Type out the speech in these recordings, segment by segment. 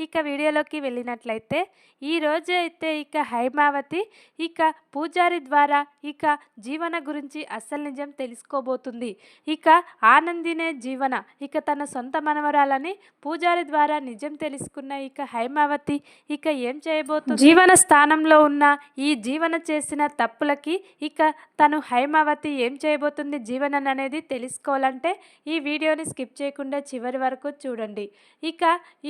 ఇక వీడియోలోకి వెళ్ళినట్లయితే ఈరోజు అయితే ఇక హైమావతి ఇక పూజారి ద్వారా ఇక జీవన గురించి అస్సలు నిజం తెలుసుకోబోతుంది. ఇక ఆనందినే జీవన ఇక తన సొంత మనవరాలని పూజారి ద్వారా నిజం తెలుసుకున్న ఇక హైమావతి ఇక ఏం చేయబోతుంది? జీవన స్థానంలో ఉన్న ఈ జీవన చేసిన తప్పులకి ఇక తను హైమావతి ఏం చేయబోతుంది జీవన అనేది తెలుసుకోవాలంటే ఈ వీడియోని స్కిప్ చేయకుండా చివరి వరకు చూడండి. ఇక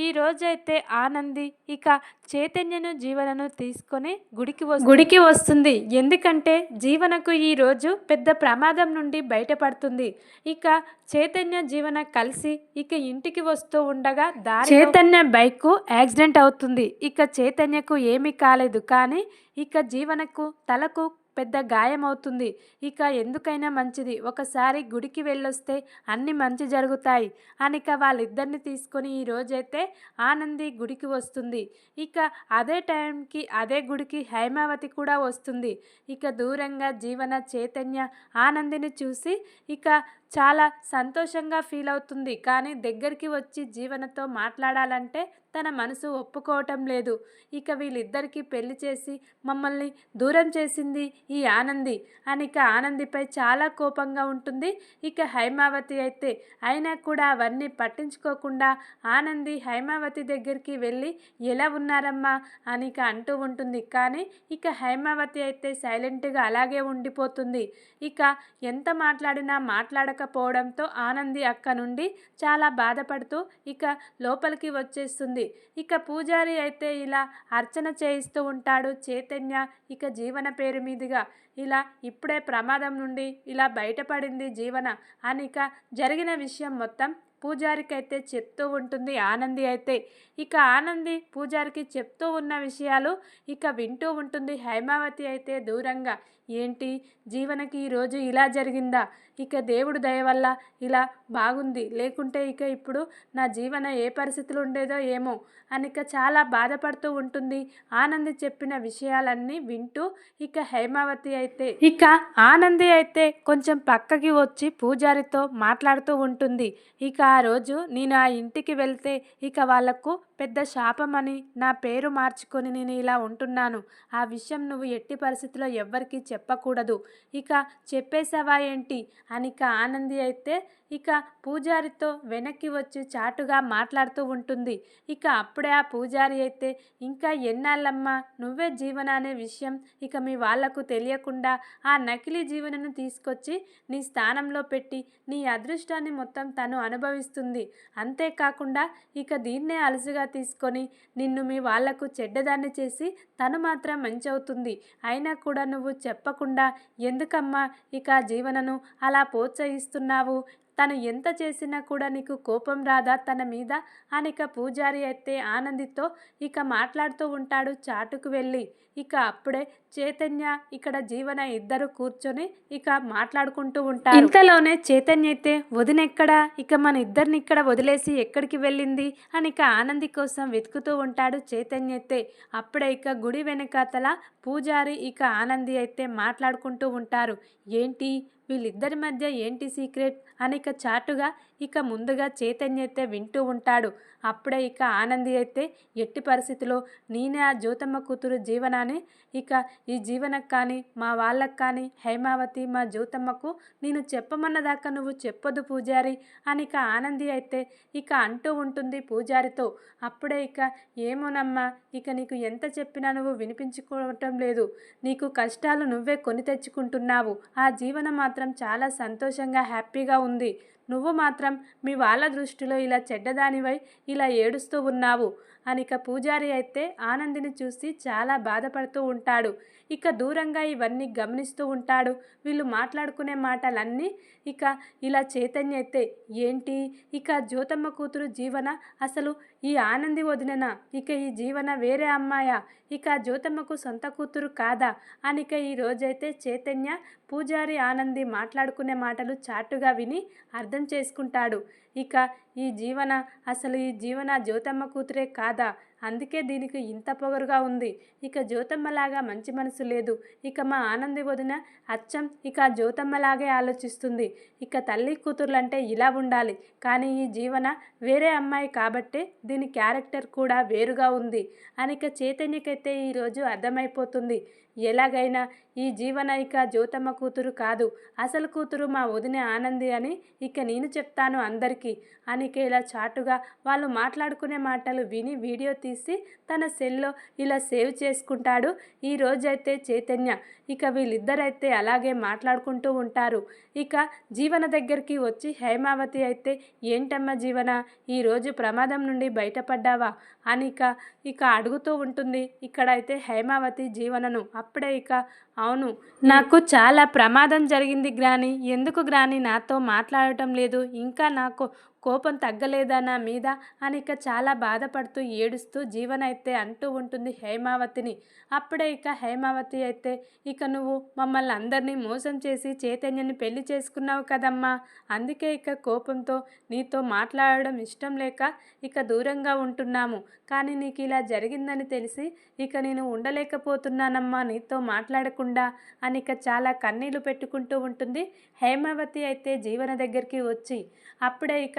ఈ రోజైతే ఆనంది ఇక చైతన్యను జీవనను తీసుకొని గుడికి గుడికి వస్తుంది. ఎందుకంటే జీవనకు ఈ రోజు పెద్ద ప్రమాదం నుండి బయటపడుతుంది. ఇక చైతన్య జీవన కలిసి ఇక ఇంటికి వస్తూ ఉండగా దారి చైతన్య బైక్ యాక్సిడెంట్ అవుతుంది. ఇక చైతన్యకు ఏమీ కాలేదు. కానీ ఇక జీవనకు తలకు పెద్ద గాయం అవుతుంది ఇక ఎందుకైనా మంచిది. ఒకసారి గుడికి వెళ్ళొస్తే అన్ని మంచి జరుగుతాయి. అనిక వాళ్ళిద్దరిని తీసుకొని ఈ రోజైతే ఆనంది గుడికి వస్తుంది. ఇక అదే టైంకి అదే గుడికి హైమావతి కూడా వస్తుంది. ఇక దూరంగా జీవన చైతన్య ఆనందిని చూసి ఇక చాలా సంతోషంగా ఫీల్ అవుతుంది. కానీ దగ్గరికి వచ్చి జీవనతో మాట్లాడాలంటే తన మనసు ఒప్పుకోవటం లేదు. ఇక వీళ్ళిద్దరికీ పెళ్ళి చేసి మమ్మల్ని దూరం చేసింది ఈ ఆనంది. అని ఇక ఆనందిపై చాలా కోపంగా ఉంటుంది. ఇక హైమావతి అయితే అయినా కూడా అవన్నీ పట్టించుకోకుండా ఆనంది హైమావతి దగ్గరికి వెళ్ళి ఎలా ఉన్నారమ్మా? అని ఇక అంటూ ఉంటుంది. కానీ ఇక హైమావతి అయితే సైలెంట్గా అలాగే ఉండిపోతుంది. ఇక ఎంత మాట్లాడినా మాట్లాడక లేకపోవడంతో ఆనంది అక్క నుండి చాలా బాధపడుతూ ఇక లోపలికి వచ్చేస్తుంది. ఇక పూజారి అయితే ఇలా అర్చన చేయిస్తూ ఉంటాడు చైతన్య ఇక జీవన పేరు మీదుగా. ఇలా ఇప్పుడే ప్రమాదం నుండి ఇలా బయటపడింది జీవన అని ఇక జరిగిన విషయం మొత్తం పూజారికి అయితే చెప్తూ ఉంటుంది. ఆనంది అయితే ఇక ఆనంది పూజారికి చెప్తూ ఉన్న విషయాలు ఇక వింటూ ఉంటుంది. హైమావతి అయితే దూరంగా ఏంటి? జీవనకి ఈరోజు ఇలా జరిగిందా? ఇక దేవుడు దయ వల్ల ఇలా బాగుంది. లేకుంటే ఇక ఇప్పుడు నా జీవన ఏ పరిస్థితులు ఉండేదో ఏమో అని ఇక చాలా బాధపడుతూ ఉంటుంది. ఆనంది చెప్పిన విషయాలన్నీ వింటూ ఇక హైమావతి అయితే ఇక ఆనంది అయితే కొంచెం పక్కకి వచ్చి పూజారితో మాట్లాడుతూ ఉంటుంది. ఇక ఆ రోజు నేను ఆ ఇంటికి వెళ్తే ఇక వాళ్ళకు పెద్ద శాపమని నా పేరు మార్చుకొని నేను ఇలా ఉంటున్నాను. ఆ విషయం నువ్వు ఎట్టి పరిస్థితిలో ఎవ్వరికీ చెప్పకూడదు. ఇక చెప్పేశావా ఏంటి? అనిక ఆనంది అయితే ఇక పూజారితో వెనక్కి వచ్చి చాటుగా మాట్లాడుతూ ఉంటుంది. ఇక అప్పుడే ఆ పూజారి అయితే ఇంకా ఎన్నాళ్ళమ్మా? నువ్వే జీవన అనే విషయం ఇక మీ వాళ్ళకు తెలియకుండా ఆ నకిలీ జీవనను తీసుకొచ్చి నీ స్థానంలో పెట్టి నీ అదృష్టాన్ని మొత్తం తను అనుభవి అనుభవిస్తుంది అంతేకాకుండా ఇక దీన్నే అలసుగా తీసుకొని నిన్ను మీ వాళ్ళకు చెడ్డదాన్ని చేసి తను మాత్రం మంచి అవుతుంది అయినా కూడా నువ్వు చెప్పకుండా ఎందుకమ్మా ఇక జీవనను అలా ప్రోత్సహిస్తున్నావు? తను ఎంత చేసినా కూడా నీకు కోపం రాదా? తన మీద అనిక పూజారి అయితే ఆనందితో ఇక మాట్లాడుతూ ఉంటాడు చాటుకు వెళ్ళి. ఇక అప్పుడే చైతన్య ఇక్కడ జీవన ఇద్దరు కూర్చొని ఇక మాట్లాడుకుంటూ ఉంటారు. ఇంతలోనే చైతన్య అయితే వదినెక్కడా ఇక మన ఇద్దరిని ఇక్కడ వదిలేసి ఎక్కడికి వెళ్ళింది? అని ఇక ఆనంది కోసం వెతుకుతూ ఉంటాడు చైతన్య అయితే. అప్పుడే ఇక గుడి వెనకాతల పూజారి ఇక ఆనంది అయితే మాట్లాడుకుంటూ ఉంటారు. ఏంటి? వీళ్ళిద్దరి మధ్య ఏంటి సీక్రెట్ అనేక చాటుగా ఇక ముందుగా చైతన్య అయితే వింటూ ఉంటాడు. అప్పుడే ఇక ఆనంది అయితే ఎట్టి పరిస్థితిలో నేనే ఆ జ్యోతమ్మ కూతురు జీవనాన్ని ఇక ఈ జీవనకు కానీ మా వాళ్ళకు కానీ హైమావతి మా జ్యోతమ్మకు నేను చెప్పమన్నదాకా నువ్వు చెప్పొద్దు పూజారి అని ఇక ఆనంది అయితే ఇక అంటూ ఉంటుంది పూజారితో. అప్పుడే ఇక ఏమోనమ్మా ఇక నీకు ఎంత చెప్పినా నువ్వు వినిపించుకోవటం లేదు. నీకు కష్టాలు నువ్వే కొని తెచ్చుకుంటున్నావు. ఆ జీవనం మాత్రం చాలా సంతోషంగా హ్యాపీగా ఉంది. నువ్వు మాత్రం మీ వాళ్ళ దృష్టిలో ఇలా చెడ్డదానివై ఇలా ఏడుస్తూ ఉన్నావు. అనిక పూజారి అయితే ఆనందిని చూసి చాలా బాధపడుతూ ఉంటాడు. ఇక దూరంగా ఇవన్నీ గమనిస్తూ ఉంటాడు. వీళ్ళు మాట్లాడుకునే మాటలన్నీ ఇక ఇలా చైతన్య అయితే ఏంటి? ఇక జ్యోతమ్మ కూతురు జీవన అసలు ఈ ఆనంది వదిననా? ఇక ఈ జీవన వేరే అమ్మాయా? ఇక జ్యోతమ్మకు సొంత కూతురు కాదా? అనిక ఈ రోజైతే చైతన్య పూజారి ఆనంది మాట్లాడుకునే మాటలు చాటుగా విని అర్థం చేసుకుంటాడు. ఇక ఈ జీవన అసలు ఈ జీవన జ్యోతమ్మ కూతురే కాదా? అందుకే దీనికి ఇంత పొగరుగా ఉంది. ఇక జ్యోతమ్మలాగా మంచి మనసు లేదు. ఇక మా ఆనంది వదిన అచ్చం ఇక జ్యోతమ్మలాగే ఆలోచిస్తుంది. ఇక తల్లి కూతుర్లంటే ఇలా ఉండాలి. కానీ ఈ జీవన వేరే అమ్మాయి కాబట్టే దీని క్యారెక్టర్ కూడా వేరుగా ఉంది. అని ఇక చైతన్యకైతే ఈరోజు అర్థమైపోతుంది. ఎలాగైనా ఈ జీవన ఇక జ్యోతమ్మ కూతురు కాదు. అసలు కూతురు మా వదిన ఆనంది అని ఇక నేను చెప్తాను అందరికీ. అనిక ఇలా చాటుగా వాళ్ళు మాట్లాడుకునే మాటలు విని వీడియో తీసి తన సెల్లో ఇలా సేవ్ చేసుకుంటాడు. ఈ రోజైతే చైతన్య. ఇక వీళ్ళిద్దరైతే అలాగే మాట్లాడుకుంటూ ఉంటారు. ఇక జీవన దగ్గరికి వచ్చి హేమావతి అయితే ఏంటమ్మా జీవన? ఈరోజు ప్రమాదం నుండి బయటపడ్డావా? అని ఇక ఇక అడుగుతూ ఉంటుంది. ఇక్కడైతే హేమావతి జీవనను. అప్పుడే ఇక అవును నాకు చాలా ప్రమాదం జరిగింది గ్రాని. ఎందుకు గ్రాని? నాతో మాట్లాడటం లేదు. ఇంకా నాకు కోపం తగ్గలేదా నా మీద? అని ఇక చాలా బాధపడుతూ ఏడుస్తూ జీవనైతే అంటూ ఉంటుంది హేమావతిని. అప్పుడే ఇక హేమావతి అయితే ఇక నువ్వు మమ్మల్ని అందరినీ మోసం చేసి చైతన్యని పెళ్ళి చేసుకున్నావు కదమ్మా. అందుకే ఇక కోపంతో నీతో మాట్లాడడం ఇష్టం లేక ఇక దూరంగా ఉంటున్నాము. కానీ నీకు ఇలా జరిగిందని తెలిసి ఇక నేను ఉండలేకపోతున్నానమ్మా నీతో మాట్లాడకుండా అని ఇక చాలా కన్నీళ్ళు పెట్టుకుంటూ ఉంటుంది హేమావతి అయితే జీవన దగ్గరికి వచ్చి. అప్పుడే ఇక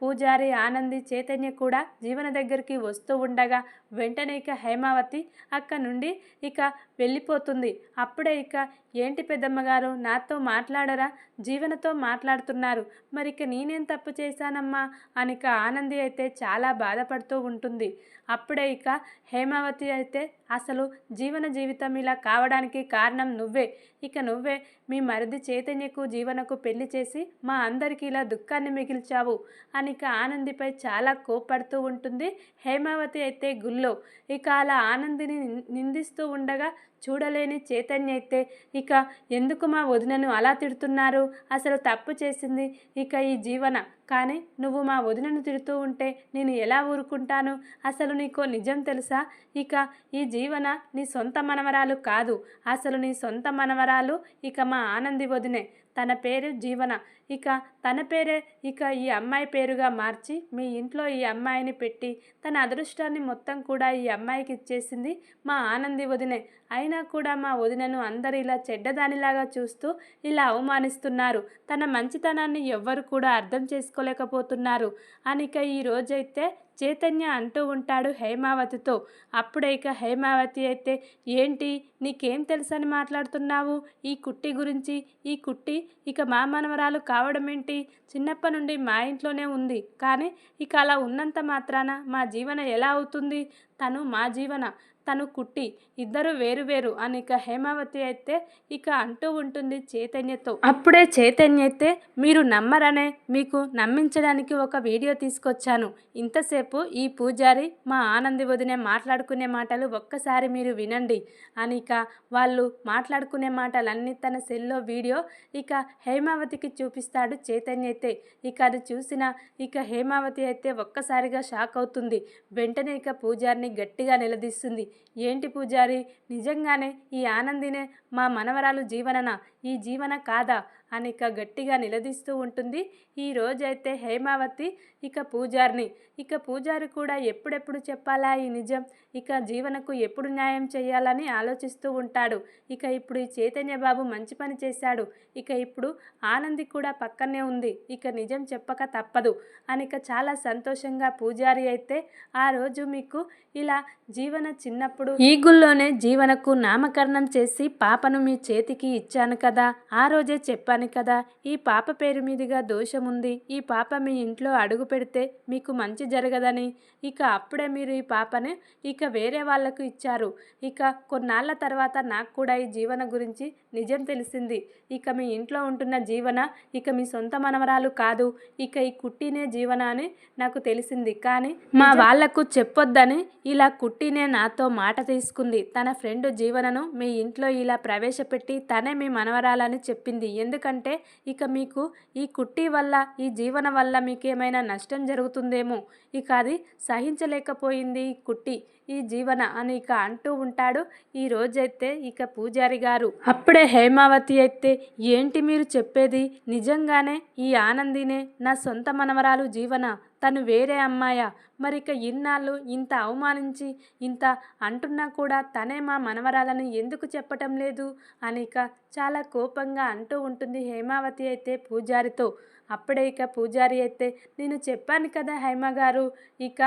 పూజారి ఆనంది చైతన్య కూడా జీవన దగ్గరికి వస్తూ ఉండగా వెంటనే ఇక హేమావతి అక్క నుండి ఇక వెళ్ళిపోతుంది. అప్పుడే ఇక ఏంటి పెద్దమ్మగారు నాతో మాట్లాడరా? జీవనతో మాట్లాడుతున్నారు. మరి ఇక నేనేం తప్పు చేశానమ్మా? అనిక ఆనంది అయితే చాలా బాధపడుతూ ఉంటుంది. అప్పుడే ఇక హేమావతి అయితే అసలు జీవన జీవితం ఇలా కావడానికి కారణం నువ్వే. ఇక నువ్వే మీ మరిది చైతన్యకు జీవనకు పెళ్ళి చేసి మా అందరికీ ఇలా దుఃఖాన్ని మిగిల్చావు అని ఇక ఆనందిపై చాలా కోపడుతూ ఉంటుంది. హేమావతి అయితే గుల్లో ఇక అలా ఆనందిని నిందిస్తూ ఉండగా చూడలేని చైతన్య అయితే ఇక ఎందుకు మా వదినను అలా తిడుతున్నారు? అసలు తప్పు చేసింది ఇక ఈ జీవన. కానీ నువ్వు మా వదినను తిడుతూ ఉంటే నేను ఎలా ఊరుకుంటాను? అసలు నీకో నిజం తెలుసా? ఇక ఈ జీవన నీ సొంత మనవరాలు కాదు. అసలు నీ సొంత మనవరాలు ఇక మా ఆనంది వదినే. తన పేరు జీవన. ఇక తన పేరే ఇక ఈ అమ్మాయి పేరుగా మార్చి మీ ఇంట్లో ఈ అమ్మాయిని పెట్టి తన అదృష్టాన్ని మొత్తం కూడా ఈ అమ్మాయికి ఇచ్చేసింది మా ఆనంది వదినే. అయినా కూడా మా వదినను అందరు ఇలా చెడ్డదానిలాగా చూస్తూ ఇలా అవమానిస్తున్నారు. తన మంచితనాన్ని ఎవ్వరు కూడా అర్థం చేసుకోలేకపోతున్నారు. అనిక ఈ రోజైతే చైతన్య అంటూ ఉంటాడు హేమావతితో. అప్పుడే ఇక హేమావతి అయితే ఏంటి? నీకేం తెలుసని మాట్లాడుతున్నావు? ఈ కుట్టి గురించి? ఈ కుట్టి ఇక మా మనవరాలు కావడం ఏంటి? చిన్నప్పటి నుండి మా ఇంట్లోనే ఉంది. కానీ ఇక అలా ఉన్నంత మాత్రాన మా జీవన ఎలా అవుతుంది? తను మా జీవన. తను కుట్టి ఇద్దరు వేరు వేరు అని ఇక హేమావతి అయితే ఇక అంటూ ఉంటుంది చైతన్యతో. అప్పుడే చైతన్య అయితే మీరు నమ్మరనే మీకు నమ్మించడానికి ఒక వీడియో తీసుకొచ్చాను. ఇంతసేపు ఈ పూజారి మా ఆనంది వదినే మాట్లాడుకునే మాటలు ఒక్కసారి మీరు వినండి అని ఇక వాళ్ళు మాట్లాడుకునే మాటలన్నీ తన సెల్లో వీడియో ఇక హేమావతికి చూపిస్తాడు చైతన్య అయితే. ఇక అది చూసిన ఇక హేమావతి అయితే ఒక్కసారిగా షాక్ అవుతుంది. వెంటనే ఇక పూజారిని గట్టిగా నిలదీస్తుంది. ఏంటి పూజారి? నిజంగానే ఈ ఆనందినే మా మనవరాలు జీవనన ఈ జీవన కాదా? అని ఇక గట్టిగా నిలదీస్తూ ఉంటుంది. ఈ రోజైతే హేమావతి ఇక పూజారిని. ఇక పూజారి కూడా ఎప్పుడెప్పుడు చెప్పాలా ఈ నిజం? ఇక జీవనకు ఎప్పుడు న్యాయం చేయాలని ఆలోచిస్తూ ఉంటాడు. ఇక ఇప్పుడు ఈ చైతన్య బాబు మంచి పని చేశాడు. ఇక ఇప్పుడు ఆనంది కూడా పక్కనే ఉంది. ఇక నిజం చెప్పక తప్పదు. అని ఇక చాలా సంతోషంగా పూజారి అయితే ఆ రోజు మీకు ఇలా జీవన చిన్నప్పుడు ఈ జీవనకు నామకరణం చేసి పాపను మీ చేతికి ఇచ్చాను కదా ఆ రోజే చెప్పాను కదా ఈ పాప పేరు మీదుగా దోషం ఉంది ఈ పాప మీ ఇంట్లో అడుగు పెడితే మీకు మంచి జరగదని. ఇక అప్పుడే మీరు ఈ పాపని ఇక వేరే వాళ్ళకు ఇచ్చారు. ఇక కొన్నాళ్ళ తర్వాత నాకు కూడా ఈ జీవన గురించి నిజం తెలిసింది. ఇక మీ ఇంట్లో ఉంటున్న జీవన ఇక మీ సొంత మనవరాలు కాదు. ఇక ఈ కుట్టినే జీవన అని నాకు తెలిసింది. కానీ మా వాళ్ళకు చెప్పొద్దని ఇలా కుట్టినే నాతో మాట తీసుకుంది. తన ఫ్రెండ్ జీవనను మీ ఇంట్లో ఇలా ప్రవేశపెట్టి తనే మీ మారాలని చెప్పింది. ఎందుకంటే ఇక మీకు ఈ కుట్టి వల్ల ఈ జీవన వల్ల మీకేమైనా నష్టం జరుగుతుందేమో. ఇక అది సహించలేకపోయింది ఈ కుట్టి ఈ జీవన అని ఇక అంటూ ఉంటాడు ఈ రోజైతే ఇక పూజారి గారు. అప్పుడే హేమావతి అయితే ఏంటి మీరు చెప్పేది? నిజంగానే ఈ ఆనందినే నా సొంత మనవరాలు జీవన తను వేరే అమ్మాయ? మరి ఇక ఇన్నాళ్ళు ఇంత అవమానించి ఇంత అంటున్నా కూడా తనే మా మనవరాలని ఎందుకు చెప్పటం లేదు? అనిక చాలా కోపంగా అంటూ ఉంటుంది హేమావతి అయితే పూజారితో. అప్పుడే ఇక పూజారి అయితే నేను చెప్పాను కదా హైమ గారు ఇక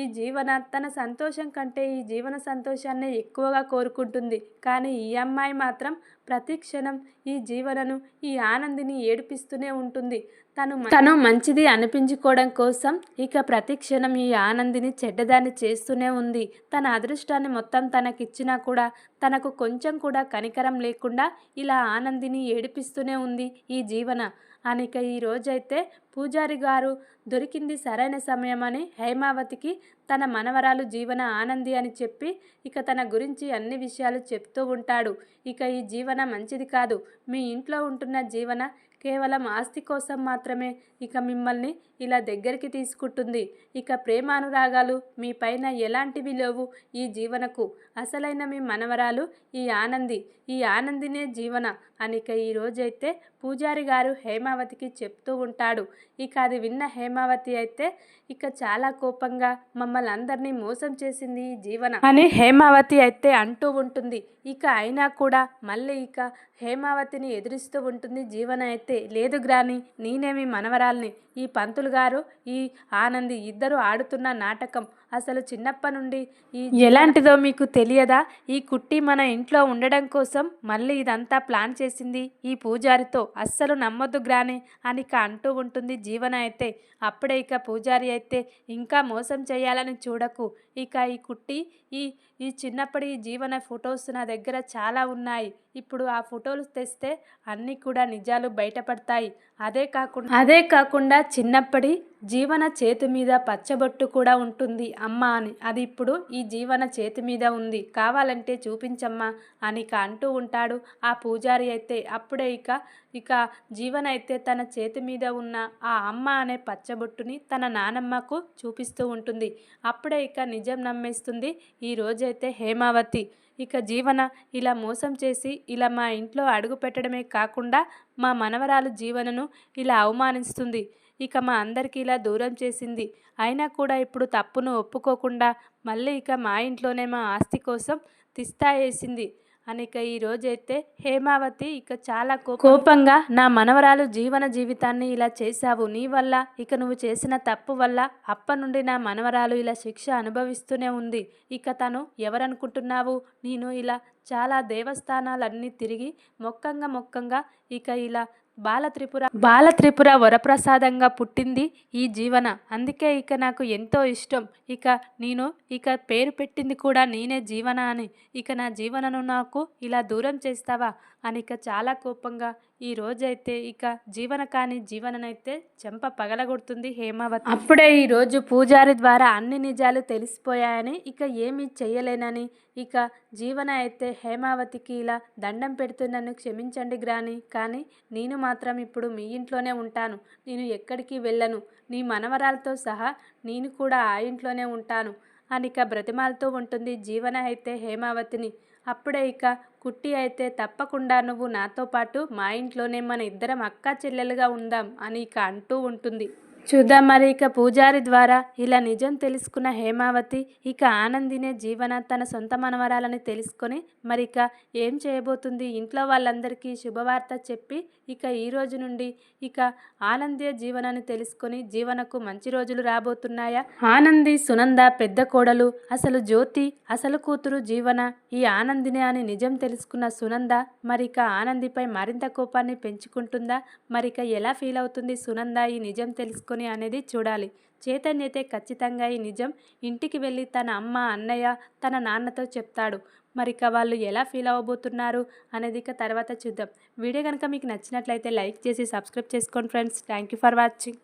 ఈ జీవన తన సంతోషం కంటే ఈ జీవన సంతోషాన్ని ఎక్కువగా కోరుకుంటుంది. కానీ ఈ అమ్మాయి మాత్రం ప్రతి క్షణం ఈ జీవనను ఈ ఆనందిని ఏడిపిస్తూనే ఉంటుంది. తను తను మంచిది అనిపించుకోవడం కోసం ఇక ప్రతి క్షణం ఈ ఆనందిని చెడ్డదాన్ని చేస్తూనే ఉంది. తన అదృష్టాన్ని మొత్తం తనకిచ్చినా కూడా తనకు కొంచెం కూడా కనికరం లేకుండా ఇలా ఆనందిని ఏడిపిస్తూనే ఉంది ఈ జీవన. అనిక ఈ రోజైతే పూజారి గారు దొరికింది సరైన సమయమని హైమావతికి తన మనవరాలు జీవన ఆనంది అని చెప్పి ఇక తన గురించి అన్ని విషయాలు చెప్తూ ఉంటాడు. ఇక ఈ జీవన మంచిది కాదు. మీ ఇంట్లో ఉంటున్న జీవన కేవలం ఆస్తి కోసం మాత్రమే ఇక మిమ్మల్ని ఇలా దగ్గరికి తీసుకుంటుంది. ఇక ప్రేమానురాగాలు మీ పైన ఎలాంటివి లేవు ఈ జీవనకు. అసలైన మీ మనవరాలు ఈ ఆనంది. ఈ ఆనందినే జీవన. అనిక ఈ రోజైతే పూజారి గారు హేమావతికి చెప్తూ ఉంటాడు. ఇక అది విన్న హేమావతి అయితే ఇక చాలా కోపంగా మమ్మల్ని అందరినీ మోసం చేసింది ఈ జీవన అని హేమావతి అయితే అంటూ ఉంటుంది. ఇక అయినా కూడా మళ్ళీ ఇక హేమావతిని ఎదురిస్తూ ఉంటుంది జీవన అయితే. లేదు గ్రాని నేనేమి మనవరాల్ని. ఈ పంతులు గారు ఈ ఆనంది ఇద్దరు ఆడుతున్న నాటకం. అసలు చిన్నప్పటి నుండి ఈ ఎలాంటిదో మీకు తెలియదా? ఈ కుట్టి మన ఇంట్లో ఉండడం కోసం మళ్ళీ ఇదంతా ప్లాన్ చేసింది ఈ పూజారితో. అస్సలు నమ్మొద్దు గ్రాని అని ఇక అంటూ ఉంటుంది జీవన అయితే. అప్పుడే ఇక పూజారి అయితే ఇంకా మోసం చేయాలని చూడకు. ఇక ఈ కుట్టి ఈ ఈ చిన్నప్పటి జీవన ఫొటోస్ నా దగ్గర చాలా ఉన్నాయి. ఇప్పుడు ఆ ఫోటోలు తెస్తే అన్నీ కూడా నిజాలు బయటపడతాయి. అదే కాకుండా అదే కాకుండా చిన్నప్పటి జీవన చేతి మీద పచ్చబొట్టు కూడా ఉంటుంది. అమ్మ అని. అది ఇప్పుడు ఈ జీవన చేతి మీద ఉంది. కావాలంటే చూపించమ్మా అని ఇక అంటూ ఉంటాడు. ఆ పూజారి అయితే అప్పుడే ఇక ఇక జీవన అయితే తన చేతి మీద ఉన్న ఆ అమ్మ అనే పచ్చబొట్టుని తన నానమ్మకు చూపిస్తూ ఉంటుంది. అప్పుడే ఇక నిజం నమ్మేస్తుంది ఈ రోజైతే హేమావతి. ఇక జీవన ఇలా మోసం చేసి ఇలా మా ఇంట్లో అడుగు పెట్టడమే కాకుండా మా మనవరాలు జీవనను ఇలా అవమానిస్తుంది. ఇక మా అందరికీ ఇలా దూరం చేసింది. అయినా కూడా ఇప్పుడు తప్పును ఒప్పుకోకుండా మళ్ళీ ఇక మా ఇంట్లోనే మా ఆస్తి కోసం తిస్తా వేసింది అనిక ఈరోజైతే ఈ రోజైతే హేమావతి ఇక చాలా కోపంగా నా మనవరాలు జీవన జీవితాన్ని ఇలా చేశావు. నీ వల్ల ఇక నువ్వు చేసిన తప్పు వల్ల అప్ప నుండి నా మనవరాలు ఇలా శిక్ష అనుభవిస్తూనే ఉంది. ఇక తను ఎవరనుకుంటున్నావు? నేను ఇలా చాలా దేవస్థానాలన్నీ తిరిగి మొక్కంగా మొక్కంగా ఇక ఇలా బాలత్రిపుర బాలత్రిపుర వరప్రసాదంగా పుట్టింది ఈ జీవన. అందుకే ఇక నాకు ఎంతో ఇష్టం. ఇక నేను ఇక పేరు పెట్టింది కూడా నేనే జీవన అని. ఇక నా జీవనను నాకు ఇలా దూరం చేస్తావా? అని ఇక చాలా కోపంగా ఈ రోజైతే ఇక జీవన కాని జీవననైతే చెంప పగలగొడుతుంది హేమావతి. అప్పుడే ఈ రోజు పూజారి ద్వారా అన్ని నిజాలు తెలిసిపోయాయని ఇక ఏమీ చెయ్యలేనని ఇక జీవన అయితే హేమావతికి ఇలా దండం పెడుతున్నాను క్షమించండి గ్రాని కానీ నేను మాత్రం ఇప్పుడు మీ ఇంట్లోనే ఉంటాను. నేను ఎక్కడికి వెళ్ళను. నీ మనవరాలతో సహా నేను కూడా ఆ ఇంట్లోనే ఉంటాను. అని ఇక బ్రతిమాలతో ఉంటుంది జీవన అయితే హేమావతిని. అప్పుడే ఇక కుట్టి అయితే తప్పకుండా నువ్వు నాతో పాటు మా ఇంట్లోనే మన ఇద్దరం అక్కా చెల్లెలుగా ఉందాం అని ఇక అంటూ ఉంటుంది. చూద్దాం మరి ఇక పూజారి ద్వారా ఇలా నిజం తెలుసుకున్న హేమావతి ఇక ఆనందినే జీవన తన సొంత మనవరాలని తెలుసుకొని మరి ఇక ఏం చేయబోతుంది? ఇంట్లో వాళ్ళందరికీ శుభవార్త చెప్పి ఇక ఈ రోజు నుండి ఇక ఆనందే జీవనాన్ని తెలుసుకొని జీవనకు మంచి రోజులు రాబోతున్నాయా? ఆనంది సునంద పెద్ద కోడలు అసలు జ్యోతి అసలు కూతురు జీవన ఈ ఆనందినే అని నిజం తెలుసుకున్న సునంద మరి ఇక ఆనందిపై మరింత కోపాన్ని పెంచుకుంటుందా? మరిక ఎలా ఫీల్ అవుతుంది సునంద ఈ నిజం తెలుసుకొని చేసుకొని అనేది చూడాలి. చైతన్య అయితే ఖచ్చితంగా ఈ నిజం. ఇంటికి వెళ్ళి తన అమ్మ అన్నయ్య తన నాన్నతో చెప్తాడు. మరి ఇక వాళ్ళు ఎలా ఫీల్ అవ్వబోతున్నారు అనేది ఇక తర్వాత చూద్దాం. వీడియో కనుక మీకు నచ్చినట్లయితే లైక్ చేసి సబ్స్క్రైబ్ చేసుకోండి friends. Thank you for watching.